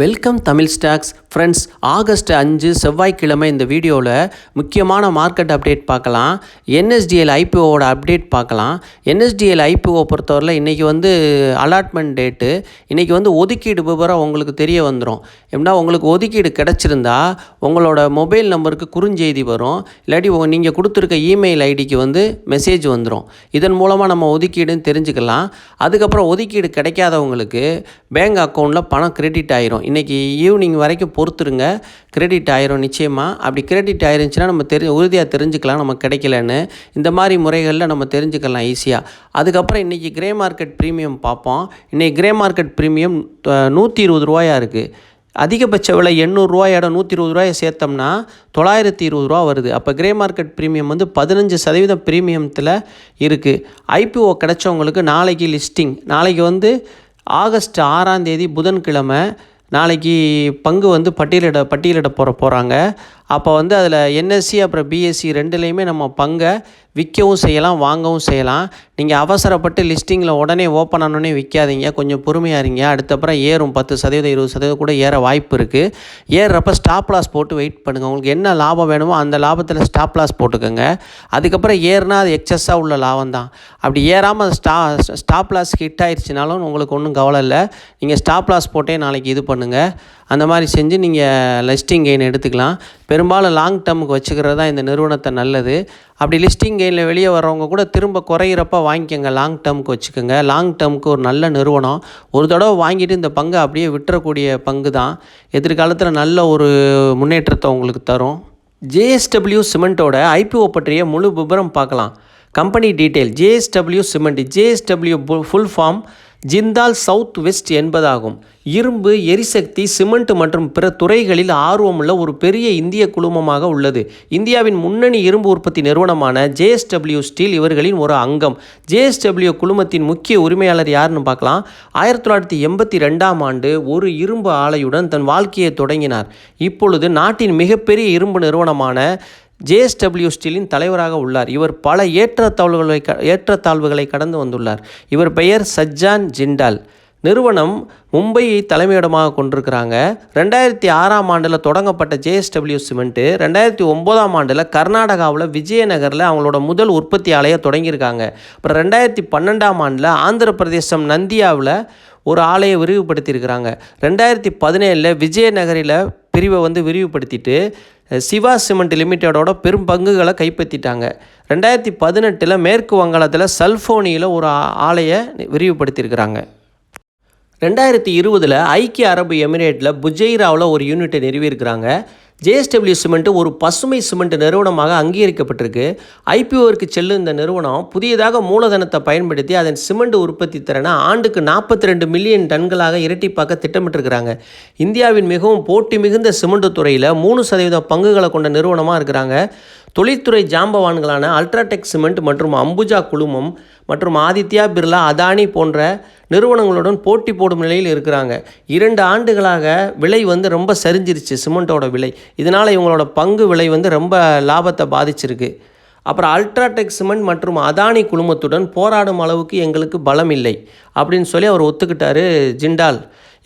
Welcome Tamil stocks friends August அஞ்சு செவ்வாய்க்கிழமை இந்த வீடியோவில் முக்கியமான மார்க்கெட் அப்டேட் பார்க்கலாம். என்எஸ்டிஎல் ஐபிஓவோட அப்டேட் பார்க்கலாம். என்எஸ்டிஎல் ஐபிஓ பொறுத்தவரையில் இன்றைக்கி வந்து அலாட்மெண்ட் டேட்டு இன்றைக்கி வந்து ஒதுக்கீடு விவரம் உங்களுக்கு தெரிய வந்துடும் எப்படின்னா உங்களுக்கு ஒதுக்கீடு கிடச்சிருந்தா உங்களோட மொபைல் நம்பருக்கு குறுஞ்செய்தி வரும். இல்லாட்டி நீங்கள் கொடுத்துருக்க இமெயில் ஐடிக்கு வந்து மெசேஜ் வந்துடும் இதன் மூலமாக நம்ம ஒதுக்கீடுன்னு தெரிஞ்சுக்கலாம். அதுக்கப்புறம் ஒதுக்கீடு கிடைக்காதவங்களுக்கு பேங்க் அக்கௌண்ட்டில் பணம் கிரெடிட் ஆயிரும். இன்றைக்கி ஈவினிங் வரைக்கும் பொறுத்துருங்க. கிரெடிட் ஆயிரும் நிச்சயமாக அப்படி கிரெடிட் ஆயிருந்துச்சுன்னா நம்ம தெரி உறுதியாக தெரிஞ்சுக்கலாம். நம்ம கிடைக்கலன்னு. இந்த மாதிரி முறைகளில் நம்ம தெரிஞ்சுக்கலாம் ஈஸியாக அதுக்கப்புறம் இன்றைக்கி கிரே மார்க்கெட் ப்ரீமியம் பார்ப்போம். இன்றைக்கி கிரே மார்க்கெட் ப்ரீமியம் நூற்றி இருபது ரூபாயா இருக்குது அதிகபட்ச விலை எண்ணூறுரூவாயோட நூற்றி இருபது ரூபாயை சேர்த்தோம்னா தொள்ளாயிரத்தி இருபது ரூபா வருது. அப்போ கிரே மார்க்கெட் ப்ரீமியம் வந்து பதினஞ்சு சதவீதம் ப்ரீமியத்தில் இருக்குது ஐபிஓ கிடைச்சவங்களுக்கு நாளைக்கு லிஸ்டிங் நாளைக்கு வந்து ஆகஸ்ட் ஆறாம் தேதி புதன்கிழமை நாளைக்கு பங்கு வந்து பட்டியலிட பட்டியலிட போகிற போகிறாங்க அப்போ வந்து அதில் என்எஸ்சி அப்புறம் பிஎஸ்சி ரெண்டுலேயுமே நம்ம பங்கை விற்கவும் செய்யலாம் வாங்கவும் செய்யலாம். நீங்கள் அவசரப்பட்டு லிஸ்டிங்கில் உடனே ஓப்பன் ஆனோடனே விற்காதீங்க கொஞ்சம் பொறுமையாக இருங்க. அடுத்தப்புறம் ஏறும் பத்து சதவீதம் இருபது சதவீதம் கூட ஏற வாய்ப்பு இருக்குது ஏறுறப்ப ஸ்டாப் லாஸ் போட்டு வெயிட் பண்ணுங்கள் உங்களுக்கு என்ன லாபம் வேணுமோ அந்த லாபத்தில் ஸ்டாப் லாஸ் போட்டுக்கோங்க. அதுக்கப்புறம் ஏறுனா அது எக்ஸஸாக உள்ள லாபம் தான். அப்படி ஏறாமல் ஸ்டா ஸ்டாப் லாஸ் ஹிட் ஆயிடுச்சுனாலும் உங்களுக்கு ஒன்றும் கவலை இல்லை. நீங்கள் ஸ்டாப் லாஸ் போட்டே நாளைக்கு இது பண்ணுங்கள் அந்த மாதிரி செஞ்சு நீங்கள் லிஸ்டிங் கெயின் எடுத்துக்கலாம். பெரும்பாலும் லாங் டேர்முக்கு வச்சுக்கிறது தான் இந்த நிறுவனத்தை நல்லது. அப்படி லிஸ்டிங் கெயினில் வெளியே வர்றவங்க கூட திரும்ப குறையிறப்ப வாங்கிக்கோங்க. லாங் டேர்முக்கு வச்சுக்கோங்க. லாங் டேர்முக்கு ஒரு நல்ல நிறுவனம். ஒரு தடவை வாங்கிட்டு இந்த பங்கை அப்படியே விட்டுறக்கூடிய பங்கு தான். எதிர்காலத்தில் நல்ல ஒரு முன்னேற்றத்தை உங்களுக்கு தரும். ஜேஎஸ்டபிள்யூ சிமெண்ட்டோட ஐபிஓ பற்றிய முழு விபரம் பார்க்கலாம். Company detail JSW cement. JSW full form Jindal south west என்பதாகும். இரும்பு எரிசக்தி சிமெண்ட் மற்றும் பிற துறைகளில் ஆர்வமுள்ள ஒரு பெரிய இந்திய குழுமமாக உள்ளது. இந்தியாவின் முன்னணி இரும்பு உற்பத்தி நிறுவனமான ஜேஎஸ்டபிள்யூ ஸ்டீல் இவர்களின் ஒரு அங்கம். ஜேஎஸ்டபிள்யூ குழுமத்தின் முக்கிய உரிமையாளர் யாருன்னு பார்க்கலாம். ஆயிரத்தி தொள்ளாயிரத்தி எண்பத்தி ரெண்டாம் ஆண்டு ஒரு இரும்பு ஆலையுடன் தன் வாழ்க்கையை தொடங்கினார். இப்பொழுது நாட்டின் மிகப்பெரிய இரும்பு நிறுவனமான ஜேஎஸ்டபிள்யூ ஸ்டீலின் தலைவராக உள்ளார். இவர் பல ஏற்றத்தாழ்வுகளை க ஏற்றத்தாழ்வுகளை கடந்து வந்துள்ளார். இவர் பெயர் சஜ்ஜான் ஜிண்டால். நிறுவனம் மும்பையை தலைமையிடமாக கொண்டிருக்கிறாங்க. ரெண்டாயிரத்தி ஆறாம் ஆண்டில் தொடங்கப்பட்ட ஜேஎஸ்டபிள்யூ சிமெண்ட்டு ரெண்டாயிரத்தி ஒம்போதாம் ஆண்டில் கர்நாடகாவில் விஜயநகரில் அவங்களோட முதல் உற்பத்தி ஆலையை தொடங்கியிருக்காங்க. அப்புறம் ரெண்டாயிரத்தி பன்னெண்டாம் ஆண்டில் ஆந்திர பிரதேசம் நந்தியாவில் ஒரு ஆலையை விரிவுபடுத்தியிருக்கிறாங்க. ரெண்டாயிரத்தி பதினேழில் விஜயநகரில் பிரிவை வந்து விரிவுபடுத்திட்டு சிவா சிமெண்ட் லிமிட்டடோட பெரும் பங்குகளை கைப்பற்றிட்டாங்க. ரெண்டாயிரத்தி பதினெட்டில் மேற்கு வங்காளத்தில் சல்ஃபோனியில் ஒரு ஆலையை விரிவுபடுத்தியிருக்கிறாங்க. ரெண்டாயிரத்தி இருபதில் ஐக்கிய அரபு எமிரேட்டில் புஜெய்ராவில் ஒரு யூனிட்டை நிறுவியிருக்கிறாங்க. ஜேஎஸ்டபிள்யூ சிமெண்ட் ஒரு பசுமை சிமெண்ட் நிறுவனமாக அங்கீகரிக்கப்பட்டிருக்கு. ஐபிஓவிற்கு செல்லும் இந்த நிறுவனம் புதியதாக மூலதனத்தை பயன்படுத்தி அதன் சிமெண்ட் உற்பத்தி திறனை ஆண்டுக்கு நாற்பத்தி ரெண்டு மில்லியன் டன்களாக இரட்டிப்பாக்க திட்டமிட்டிருக்கிறாங்க. இந்தியாவின் மிகவும் போட்டி மிகுந்த சிமெண்ட் துறையில் மூணு சதவீதம் பங்குகளை கொண்ட நிறுவனமாக இருக்கிறாங்க. தொழில்துறை ஜாம்பவான்களான அல்ட்ராடெக் சிமெண்ட் மற்றும் அம்புஜா குழுமம் மற்றும் ஆதித்யா பிர்லா அதானி போன்ற நிறுவனங்களுடன் போட்டி போடும் நிலையில் இருக்கிறாங்க. இரண்டு ஆண்டுகளாக விலை வந்து ரொம்ப சரிஞ்சிருச்சு சிமெண்ட்டோட விலை. இதனால் இவங்களோட பங்கு விலை வந்து ரொம்ப லாபத்தை பாதிச்சிருக்கு. அப்புறம் அல்ட்ராடெக் சிமெண்ட் மற்றும் அதானி குழுமத்துடன் போராடும் அளவுக்கு எங்களுக்கு பலம் இல்லை அப்படின்னு சொல்லி அவர் ஒத்துக்கிட்டாரு ஜிண்டால்.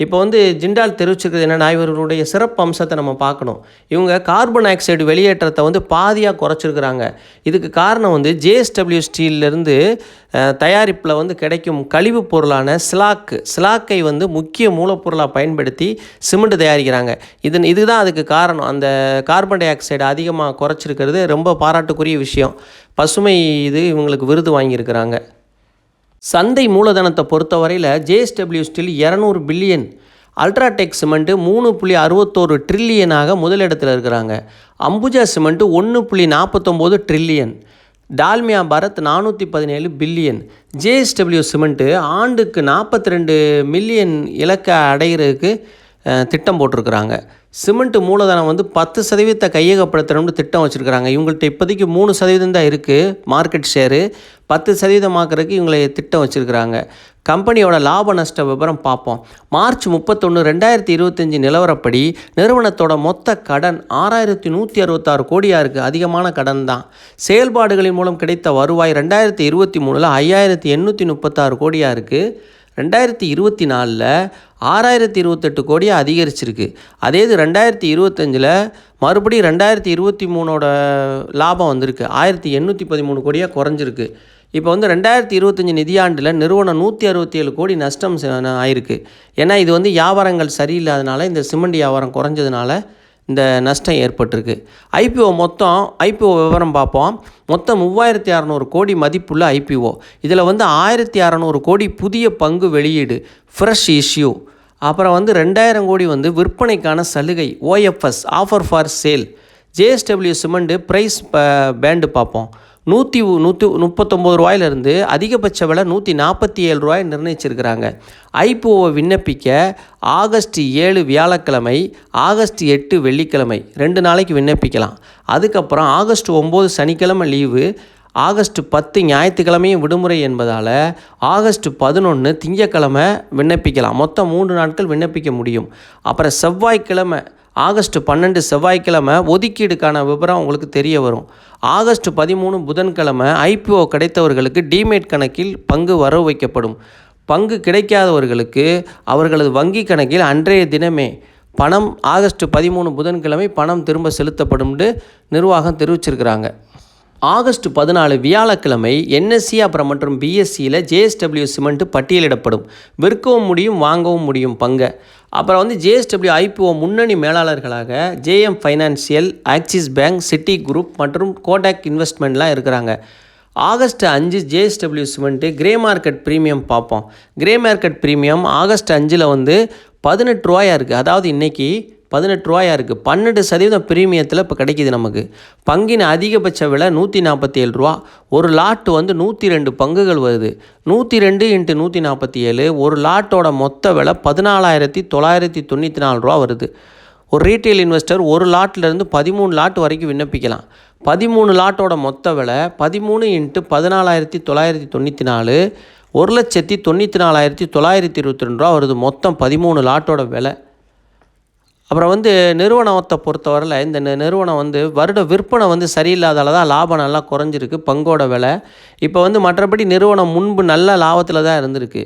இப்போ வந்து ஜிண்டால் தெரிவிச்சிருக்கிறது என்னென்னா இவர்களுடைய சிறப்பு அம்சத்தை நம்ம பார்க்கணும். இவங்க கார்பன் ஆக்சைடு வெளியேற்றத்தை வந்து பாதியாக குறைச்சிருக்கிறாங்க. இதுக்கு காரணம் வந்து ஜேஎஸ்டபிள்யூ ஸ்டீல்லேருந்து தயாரிப்பில் வந்து கிடைக்கும் கழிவுப் பொருளான ஸ்லாக்கு ஸ்லாக்கை வந்து முக்கிய மூலப்பொருளாக பயன்படுத்தி சிமெண்ட் தயாரிக்கிறாங்க. இது இதுதான் அதுக்கு காரணம். அந்த கார்பன் டை ஆக்சைடு அதிகமாக குறைச்சிருக்கிறது ரொம்ப பாராட்டுக்குரிய விஷயம். பசுமை இது இவங்களுக்கு விருது வாங்கியிருக்கிறாங்க. சந்தை மூலதனத்தை பொறுத்தவரையில் ஜேஎஸ்டபிள்யூ ஸ்டீல் இரநூறு பில்லியன் அல்ட்ராடெக் சிமெண்ட்டு மூணு புள்ளி அறுபத்தோரு ட்ரில்லியனாக முதலிடத்தில் இருக்கிறாங்க. அம்புஜா சிமெண்ட்டு ஒன்று புள்ளி நாற்பத்தொம்போது ட்ரில்லியன் டால்மியா பாரத் நானூற்றி பதினேழு பில்லியன் ஜேஎஸ்டபிள்யூ சிமெண்ட்டு ஆண்டுக்கு நாற்பத்தி ரெண்டு மில்லியன் இலக்கை அடைகிறதுக்கு திட்டம் போட்டிருக்கிறாங்க. சிமெண்ட் மூலதனம் வந்து பத்து சதவீதத்தை கையகப்படுத்தணும்னு திட்டம் வச்சுருக்கிறாங்க. இவங்கள்ட்ட இப்போதைக்கு மூணு சதவீதம் தான் இருக்குது மார்க்கெட் ஷேரு பத்து சதவீதமாக்குறதுக்கு இவங்களை திட்டம் வச்சுருக்கிறாங்க. கம்பெனியோட லாப நஷ்ட விவரம் பார்ப்போம். மார்ச் முப்பத்தொன்று ரெண்டாயிரத்தி இருபத்தஞ்சி நிலவரப்படி நிறுவனத்தோட மொத்த கடன் ஆறாயிரத்தி நூற்றி அறுபத்தாறு கோடியாக இருக்குது அதிகமான கடன் தான் செயல்பாடுகளின் மூலம் கிடைத்த வருவாய் ரெண்டாயிரத்தி இருபத்தி மூணில் ஐயாயிரத்தி எண்ணூற்றி முப்பத்தாறு கோடியாக இருக்குது ரெண்டாயிரத்தி இருபத்தி நாலில் ஆறாயிரத்தி இருபத்தெட்டு கோடியாக அதிகரிச்சிருக்கு. அதே இது ரெண்டாயிரத்தி இருபத்தஞ்சில் மறுபடியும் ரெண்டாயிரத்தி இருபத்தி மூணோட லாபம் வந்திருக்கு. ஆயிரத்தி எண்ணூற்றி பதிமூணு கோடியாக குறைஞ்சிருக்கு. இப்போ வந்து ரெண்டாயிரத்தி இருபத்தஞ்சி நிதியாண்டில் நிறுவனம் நூற்றி அறுபத்தி ஏழு கோடி நஷ்டம் ஆயிருக்கு. ஏன்னா இது வந்து வியாபாரங்கள் சரியில்லாதனால இந்த சிமெண்ட் வியாபாரம் குறைஞ்சதுனால இந்த நஷ்டம் ஏற்பட்டிருக்கு. ஐபிஓ மொத்தம் ஐபிஓ விவரம் பார்ப்போம். மொத்தம் மூவாயிரத்தி அறநூறு கோடி மதிப்புள்ள ஐபிஓ இதில் வந்து ஆயிரத்தி அறநூறு கோடி புதிய பங்கு வெளியீடு ஃப்ரெஷ் இஷ்யூ அப்புறம் வந்து ரெண்டாயிரம் கோடி வந்து விற்பனைக்கான சலுகை OFS offer for sale JSW cement price band பார்ப்போம். நூற்றி நூற்றி முப்பத்தொம்போது ரூபாயிலிருந்து அதிகபட்ச விலை நூற்றி நாற்பத்தி ஏழு ரூபாய் நிர்ணயிச்சிருக்கிறாங்க. ஐபிஓவை விண்ணப்பிக்க ஆகஸ்ட் ஏழு வியாழக்கிழமை ஆகஸ்ட் எட்டு வெள்ளிக்கிழமை ரெண்டு நாளைக்கு விண்ணப்பிக்கலாம். அதுக்கப்புறம் ஆகஸ்ட் ஒம்பது சனிக்கிழமை லீவு ஆகஸ்ட் பத்து ஞாயிற்றுக்கிழமையும் விடுமுறை என்பதால் ஆகஸ்ட் பதினொன்று திங்கக்கிழமை விண்ணப்பிக்கலாம். மொத்தம் மூன்று நாட்கள் விண்ணப்பிக்க முடியும். அப்புறம் செவ்வாய்க்கிழமை ஆகஸ்ட் பன்னெண்டு செவ்வாய்க்கிழமை ஒதுக்கீடுக்கான விவரம் உங்களுக்கு தெரிய வரும். ஆகஸ்ட் பதிமூணு புதன்கிழமை ஐபிஓ கிடைத்தவர்களுக்கு டிமேட் கணக்கில் பங்கு வரவு வைக்கப்படும். பங்கு கிடைக்காதவர்களுக்கு அவர்களது வங்கி கணக்கில் அன்றைய தினமே பணம் ஆகஸ்ட் பதிமூணு புதன்கிழமை பணம் திரும்ப செலுத்தப்படும்னு நிர்வாகம் தெரிவிச்சிருக்கிறாங்க. ஆகஸ்ட் பதினாலு வியாழக்கிழமை என்எஸ்சி அப்புறம் மற்றும் பிஎஸ்சியில் ஜேஎஸ்டபிள்யூ சிமெண்ட் பட்டியலிடப்படும். விற்கவும் முடியும் வாங்கவும் முடியும் பங்கை. அப்புறம் வந்து ஜேஎஸ்டபிள்யூ ஐபிஓ முன்னணி மேலாளர்களாக JM financial Axis bank Citi group மற்றும் கோடாக் இன்வெஸ்ட்மெண்ட்லாம் இருக்கிறாங்க. ஆகஸ்ட் அஞ்சு JSW cement grey market premium பார்ப்போம். கிரே மார்க்கெட் ப்ரீமியம் ஆகஸ்ட் அஞ்சில் வந்து பதினெட்டு ரூபாயாக இருக்குது அதாவது இன்றைக்கி பதினெட்டு ரூபாயாக இருக்குது பன்னெண்டு சதவீதம் ப்ரீமியத்தில் இப்போ கிடைக்கிது நமக்கு. பங்கின் அதிகபட்ச விலை நூற்றி நாற்பத்தி ஏழு ரூபா. ஒரு லாட்டு வந்து நூற்றி ரெண்டு பங்குகள் வருது. நூற்றி ரெண்டு இன்ட்டு நூற்றி நாற்பத்தி ஏழு ஒரு லாட்டோட மொத்த விலை பதினாலாயிரத்தி தொள்ளாயிரத்தி தொண்ணூற்றி நாலு ரூபா வருது. ஒரு ரீட்டைல் இன்வெஸ்டர் ஒரு லாட்லேருந்து பதிமூணு லாட் வரைக்கும் விண்ணப்பிக்கலாம். பதிமூணு லாட்டோட மொத்த விலை பதிமூணு இன்ட்டு பதினாலாயிரத்தி தொள்ளாயிரத்தி தொண்ணூற்றி நாலு. ஒரு லட்சத்தி தொண்ணூற்றி நாலாயிரத்தி தொள்ளாயிரத்தி இருபத்தி ரெண்டு ரூபா வருது. மொத்தம் பதிமூணு லாட்டோட விலை. அப்புறம் வந்து நிறுவனத்தை பொறுத்தவரையில் இந்த நிறுவனம் வந்து வருட விற்பனை வந்து சரியில்லாதால தான் லாபம் நல்லா குறைஞ்சிருக்கு பங்கோட விலை. இப்போ வந்து மற்றபடி நிறுவனம் முன்பு நல்ல லாபத்தில் தான் இருந்திருக்கு.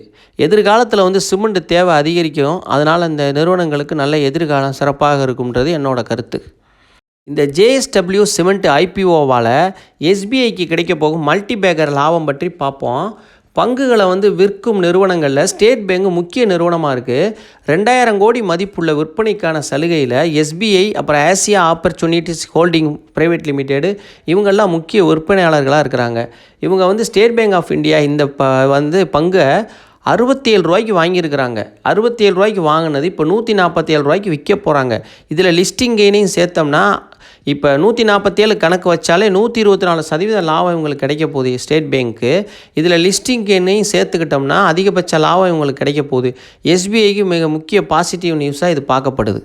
எதிர்காலத்தில் வந்து சிமெண்ட் தேவை அதிகரிக்கும். அதனால் இந்த நிறுவனங்களுக்கு நல்ல எதிர்காலம் சிறப்பாக இருக்கும்ன்றது என்னோடய கருத்து. இந்த ஜேஎஸ்டபிள்யூ சிமெண்ட் ஐபிஓவால் எஸ்பிஐக்கு கிடைக்க போகும் மல்டி பேக்கர் லாபம் பற்றி பார்ப்போம். பங்குகளை வந்து விற்கும் நிறுவனங்களில் ஸ்டேட் பேங்க் முக்கிய நிறுவனமாக இருக்குது ரெண்டாயிரம் கோடி மதிப்புள்ள விற்பனைக்கான சலுகையில் எஸ்பிஐ அப்புறம் Asia opportunities holding private limited இவங்கெல்லாம் முக்கிய விற்பனையாளர்களாக இருக்கிறாங்க. இவங்க வந்து ஸ்டேட் பேங்க் ஆஃப் இந்தியா இந்த ப வந்து பங்கை அறுபத்தி ஏழு ரூபாய்க்கு வாங்கியிருக்கிறாங்க. அறுபத்தி ஏழு ரூபாய்க்கு வாங்கினது இப்போ நூற்றி நாற்பத்தி ஏழு ரூபாய்க்கு விற்க போகிறாங்க இதில் லிஸ்டிங் கெயினையும் சேர்த்தோம்னா இப்போ நூற்றி நாற்பத்தேழு கணக்கு வச்சாலே நூற்றி இருபத்தி நாலு சதவீத லாபம் இவங்களுக்கு கிடைக்க போகுது ஸ்டேட் பேங்க்கு. இதில் லிஸ்டிங் எண்ணையும் சேர்த்துக்கிட்டோம்னா அதிகபட்ச லாபம் இவங்களுக்கு கிடைக்க போகுது. எஸ்பிஐக்கு மிக முக்கிய பாசிட்டிவ் நியூஸாக இது பார்க்கப்படுது.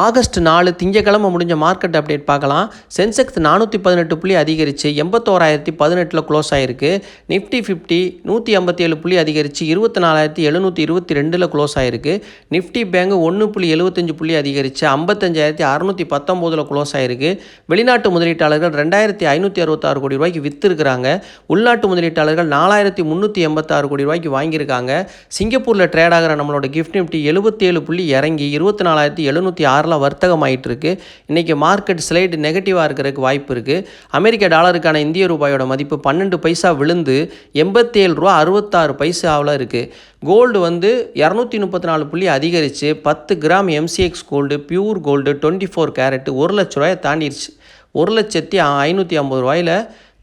ஆகஸ்ட் நாலு திங்கக்கிழமை முடிஞ்ச மார்க்கெட் அப்டேட் பார்க்கலாம். சென்செக்ஸ் நானூற்றி பதினெட்டு புள்ளி அதிகரித்து எண்பத்தோராயிரத்தி பதினெட்டில் க்ளோஸ் ஆகிருக்கு நிஃப்டி ஃபிஃப்டி நூற்றி ஐம்பத்தி ஏழு புள்ளி அதிகரித்து இருபத்தி நாலாயிரத்தி எழுநூற்றி இருபத்தி ரெண்டில் க்ளோஸ் ஆகிருக்கு நிஃப்டி பேங்க் ஒன்று புள்ளி எழுபத்தஞ்சு புள்ளி அதிகரித்து ஐம்பத்தஞ்சாயிரத்தி அறுநூற்றி பத்தொம்போதில் க்ளோஸ் ஆகிருக்கு வெளிநாட்டு முதலீட்டாளர்கள் ரெண்டாயிரத்தி ஐநூற்றி அறுபத்தாறு கோடி ரூபாய்க்கு விற்றுருக்குறாங்க உள்நாட்டு முதலீட்டாளர்கள் நாலாயிரத்தி முந்நூற்றி எண்பத்தாறு கோடி ரூபாய்க்கு வாங்கியிருக்காங்க. சிங்கப்பூரில் ட்ரேட் ஆகிற நம்மளோட கிஃப்ட் நிஃப்டி எழுபத்தேழு புள்ளி இறங்கி இருபத்தி நாலாயிரத்தி எழுநூற்றி ஆறு டாலரில் வர்த்தகம் இருக்கு இன்றைக்கி மார்க்கெட் ஸ்லைடு நெகட்டிவாக இருக்கிறதுக்கு வாய்ப்பு இருக்குது அமெரிக்க டாலருக்கான இந்திய ரூபாயோட மதிப்பு பன்னெண்டு பைசா விழுந்து எண்பத்தேழு ரூபா அறுபத்தாறு பைசாவில் இருக்குது கோல்டு வந்து இரநூத்தி முப்பத்தி நாலு புள்ளி அதிகரித்து பத்து gram MCX gold pure gold twenty four carat ஒரு லட்ச ரூபாயை தாண்டிடுச்சு ஒரு லட்சத்தி ஐநூற்றி ஐம்பது ரூபாயில்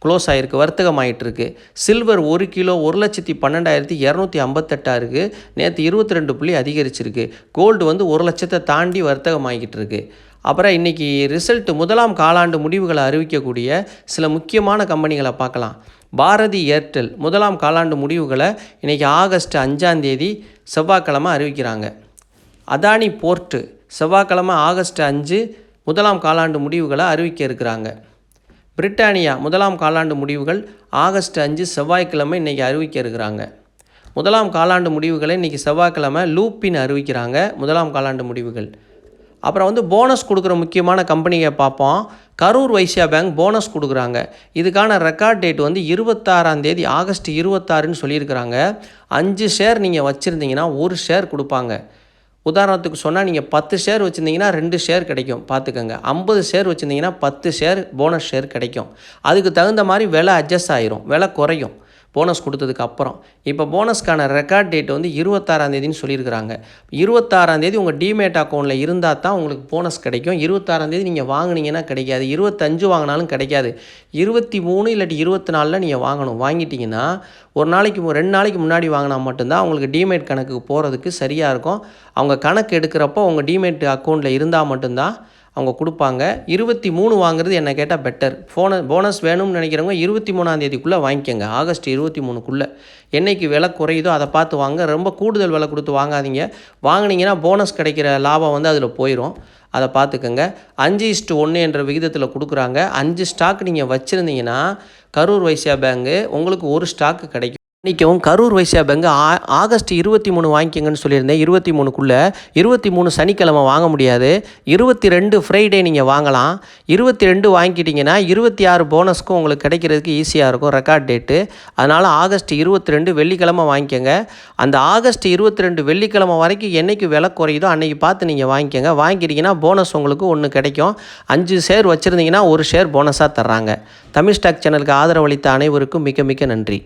க்ளோஸ் ஆகிருக்கு வர்த்தகம் ஆகிட்டுருக்கு சில்வர் ஒரு கிலோ ஒரு லட்சத்தி பன்னெண்டாயிரத்தி இரநூத்தி ஐம்பத்தெட்டாக இருக்குது நேற்று இருபத்தி ரெண்டு புள்ளி அதிகரிச்சிருக்கு. கோல்டு வந்து ஒரு லட்சத்தை தாண்டி வர்த்தகம் ஆகிட்டு இருக்கு அப்புறம் இன்றைக்கி ரிசல்ட் முதலாம் காலாண்டு முடிவுகளை அறிவிக்கக்கூடிய சில முக்கியமான கம்பெனிகளை பார்க்கலாம். பாரதி ஏர்டெல் முதலாம் காலாண்டு முடிவுகளை இன்றைக்கி ஆகஸ்ட் அஞ்சாந்தேதி செவ்வாய்க்கிழமை அறிவிக்கிறாங்க. அதானி போர்ட்டு செவ்வாய்க்கிழமை ஆகஸ்ட் அஞ்சு முதலாம் காலாண்டு முடிவுகளை அறிவிக்க இருக்கிறாங்க. பிரிட்டானியா முதலாம் காலாண்டு முடிவுகள் ஆகஸ்ட் அஞ்சு செவ்வாய்க்கிழமை இன்றைக்கி அறிவிக்க இருக்கிறாங்க. முதலாம் காலாண்டு முடிவுகளை இன்றைக்கி செவ்வாய்க்கிழமை லூப்பின் அறிவிக்கிறாங்க முதலாம் காலாண்டு முடிவுகள். அப்புறம் வந்து போனஸ் கொடுக்குற முக்கியமான கம்பெனியை பார்ப்போம். கரூர் வைசியா பேங்க் போனஸ் கொடுக்குறாங்க. இதுக்கான ரெக்கார்ட் டேட் வந்து இருபத்தாறாம் தேதி ஆகஸ்ட் இருபத்தாறுன்னு சொல்லியிருக்கிறாங்க. அஞ்சு ஷேர் நீங்கள் வச்சுருந்தீங்கன்னா ஒரு ஷேர் கொடுப்பாங்க. உதாரணத்துக்கு சொன்னால் நீங்கள் பத்து ஷேர் வச்சுருந்தீங்கன்னா ரெண்டு ஷேர் கிடைக்கும். பார்த்துக்கோங்க ஐம்பது ஷேர் வச்சுருந்தீங்கன்னா பத்து ஷேர் போனஸ் ஷேர் கிடைக்கும். அதுக்கு தகுந்த மாதிரி விலை அட்ஜஸ்ட் ஆயிரும். விலை குறையும். போனஸ் கொடுத்ததுக்கு அப்புறம் இப்போ போனஸ்க்கான ரெக்கார்ட் டேட் வந்து இருபத்தாறாந்தேதின்னு சொல்லியிருக்கிறாங்க. இருபத்தாறாந்தேதி உங்கள் டிமேட் அக்கௌண்ட்டில் இருந்தால் தான் உங்களுக்கு போனஸ் கிடைக்கும். இருபத்தாறாந்தேதி நீங்கள் வாங்கினீங்கன்னா கிடைக்காது. இருபத்தஞ்சு வாங்கினாலும் கிடைக்காது. இருபத்தி மூணு இல்லாட்டி இருபத்தி நாலில் நீங்கள் வாங்கணும். வாங்கிட்டீங்கன்னா ஒரு நாளைக்கு ரெண்டு நாளைக்கு முன்னாடி வாங்கினா மட்டும்தான் உங்களுக்கு டிமேட் கணக்குக்கு போகிறதுக்கு சரியாக இருக்கும். அவங்க கணக்கு எடுக்கிறப்போ உங்கள் டிமேட் அக்கௌண்ட்டில் இருந்தால் மட்டும்தான் அவங்க கொடுப்பாங்க. இருபத்தி மூணு வாங்குறது என்ன கேட்டால் பெட்டர் ஃபோன போனஸ் வேணும்னு நினைக்கிறவங்க இருபத்தி மூணாந்தேதிக்குள்ளே வாங்கிக்கோங்க. ஆகஸ்ட் இருபத்தி மூணுக்குள்ளே. என்னைக்கு விலை குறையுதோ அதை பார்த்து வாங்க. ரொம்ப கூடுதல் விலை கொடுத்து வாங்காதீங்க. வாங்கினீங்கன்னா போனஸ் கிடைக்கிற லாபம் வந்து அதில் போயிடும் அதை பார்த்துக்கோங்க. அஞ்சு இஸ்ட்டு ஒன்று என்ற விகிதத்தில் கொடுக்குறாங்க. அஞ்சு ஸ்டாக் நீங்கள் வச்சுருந்தீங்கன்னா கரூர் வைசியா பேங்கு உங்களுக்கு ஒரு ஸ்டாக்கு கிடைக்கும். இன்றைக்கும் கரூர் வைசியா பேங்க் ஆ ஆகஸ்ட் இருபத்தி மூணு வாங்கிக்கங்கன்னு சொல்லியிருந்தேன். இருபத்தி மூணுக்குள்ளே இருபத்தி மூணு சனிக்கிழமை வாங்க முடியாது. இருபத்தி ரெண்டு ஃப்ரைடே நீங்கள் வாங்கலாம். இருபத்தி ரெண்டு வாங்கிக்கிட்டிங்கன்னா இருபத்தி ஆறு போனஸ்க்கும் உங்களுக்கு கிடைக்கிறதுக்கு ஈஸியாக இருக்கும் ரெக்கார்ட் டேட்டு அதனால் ஆகஸ்ட் இருபத்தி ரெண்டு வெள்ளிக்கிழமை வாங்கிக்கோங்க. அந்த ஆகஸ்ட் இருபத்தி ரெண்டு வெள்ளிக்கிழமை வரைக்கும் என்னைக்கு விலை குறையுதோ அன்னைக்கு பார்த்து நீங்கள் வாங்கிக்கோங்க. வாங்கிட்டீங்கன்னா போனஸ் உங்களுக்கு ஒன்று கிடைக்கும். அஞ்சு ஷேர் வச்சுருந்தீங்கன்னா ஒரு ஷேர் போனஸாக தர்றாங்க. தமிழ் ஸ்டாக் சேனலுக்கு ஆதரவளித்த அனைவருக்கும் மிக்க மிக்க நன்றி.